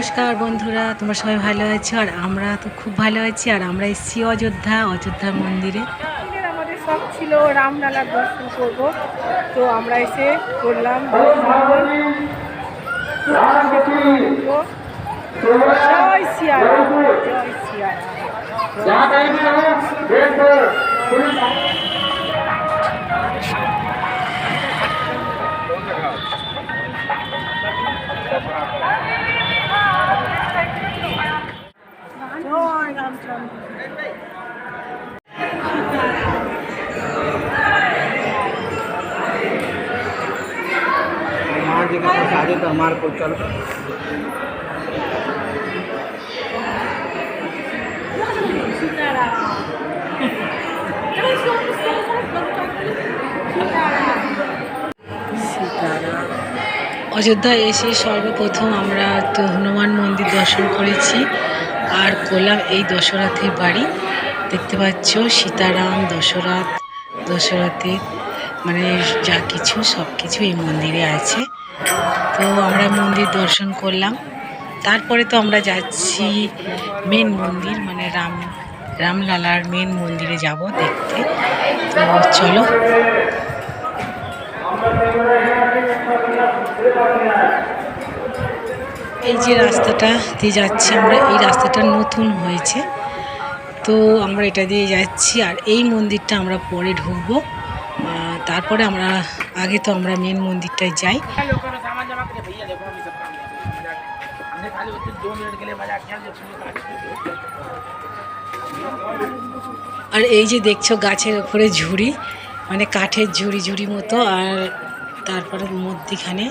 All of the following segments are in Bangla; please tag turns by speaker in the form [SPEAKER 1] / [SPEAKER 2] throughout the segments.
[SPEAKER 1] নমস্কার বন্ধুরা তোমরা সবাই ভালো আছো? আর আমরা তো খুব ভালো আছি আর আমরা এসেছি অযোধ্যা অযোধ্যা মন্দিরে।
[SPEAKER 2] আমাদের শখ ছিল রামলালার দর্শন করব। তো আমরা এসে করলাম জয় জয়
[SPEAKER 3] આજે
[SPEAKER 1] অযোধ্যায় এসে সর্বপ্রথম আমরা তো হনুমান মন্দির দর্শন করেছি। আর করলাম এই দশরথের বাড়ি। দেখতে পাচ্ছ, সীতারাম, দশরথ, দশরথের মানে যা কিছু সব কিছু এই মন্দিরে আছে। তো আমরা মন্দির দর্শন করলাম। তারপরে তো আমরা যাচ্ছি মেন মন্দির মানে রাম, রামলালার মেন মন্দিরে যাব দেখতে। তো চলো। এই যে রাস্তাটা দিয়ে যাচ্ছি আমরা, এই রাস্তাটা নতুন হয়েছে। তো আমরা এটা দিয়ে যাচ্ছি আর এই মন্দিরটা আমরা পরে ঢুকবো। তারপরে আমরা, আগে তো আমরা মেন মন্দিরটায় যাই। আর এই যে দেখছ গাছের ওপরে ঝুড়ি মানে কাঠের ঝুড়ি ঝুড়ি মতো, আর তারপরে মধ্যিখানে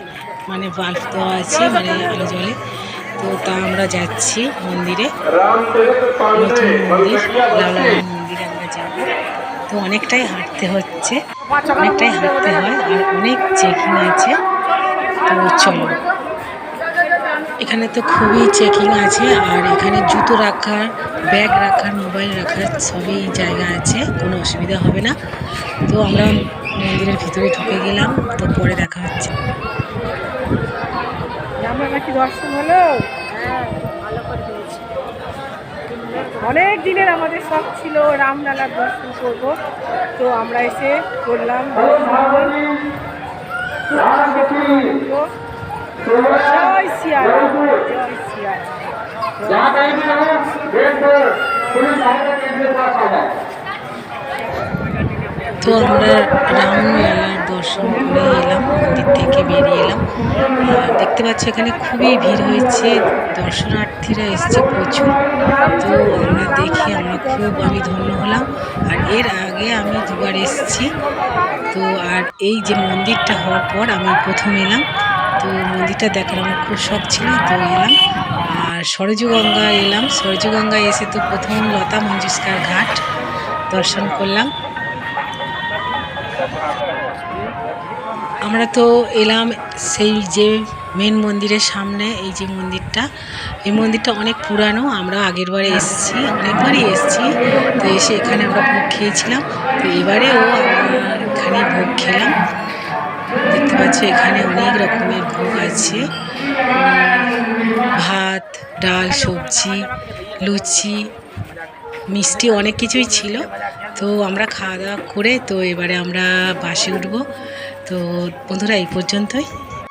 [SPEAKER 1] মানে বাল্ব দেওয়া আছে মানে আলো জলে। তো তা আমরা যাচ্ছি মন্দিরে। নতুন মন্দির মন্দিরে আমরা যাব। তো অনেকটাই হাঁটতে হচ্ছে, অনেকটাই হাঁটতে হয়, আর অনেক চেকিং আছে। তো চলো। এখানে তো খুবই চেকিং আছে, আর এখানে জুতো রাখার ব্যাগ রাখার মোবাইল রাখার সবই জায়গা আছে, কোনো অসুবিধা হবে না। তো আমরা মন্দিরের ভিতরে ঢুকে গেলাম, তো পরে দেখা হচ্ছে।
[SPEAKER 2] কি দর্শন হলো? অনেক দিনের আমাদের শখ ছিল রামলালার দর্শন করব। তো আমরা এসে করলাম
[SPEAKER 1] তো আমরা রামলালার দর্শন করে মন্দির থেকে বেরিয়ে এলাম। দেখতে পাচ্ছি এখানে খুবই ভিড় হয়েছে। দর্শনার্থীরা এসছে প্রচুর। তো আমরা দেখে আমরা খুব আমি ধন্য হলাম। আর এর আগে আমি দুবার এসেছি। তো আর এই যে মন্দিরটা হওয়ার পর আমি প্রথম এলাম। তো মন্দিরটা দেখার আমার খুব শখ ছিল, তো এলাম। আর সরজুগঙ্গা এলাম। সরজুগঙ্গা এসে তো প্রথম লতা মঞ্জুস্কার ঘাট দর্শন করলাম। আমরা তো এলাম সেই যে মেন মন্দিরের সামনে, এই যে মন্দিরটা। এই মন্দিরটা অনেক পুরানো, আমরা আগের বারে এসেছি, অনেকবারই এসেছি। তো এসে এখানে আমরা ভোগ খেয়েছিলাম। তো এবারেও আমরা এখানে ভোগ খেলাম। দেখতে পাচ্ছ এখানে অনেক রকমের ভোগ আছে। ভাত, ডাল, সবজি, লুচি, মিষ্টি অনেক কিছুই ছিল। তো আমরা খাওয়া দাওয়া করে তো এবারে আমরা বাসে উঠবো। তো বন্ধুরা এই পর্যন্তই।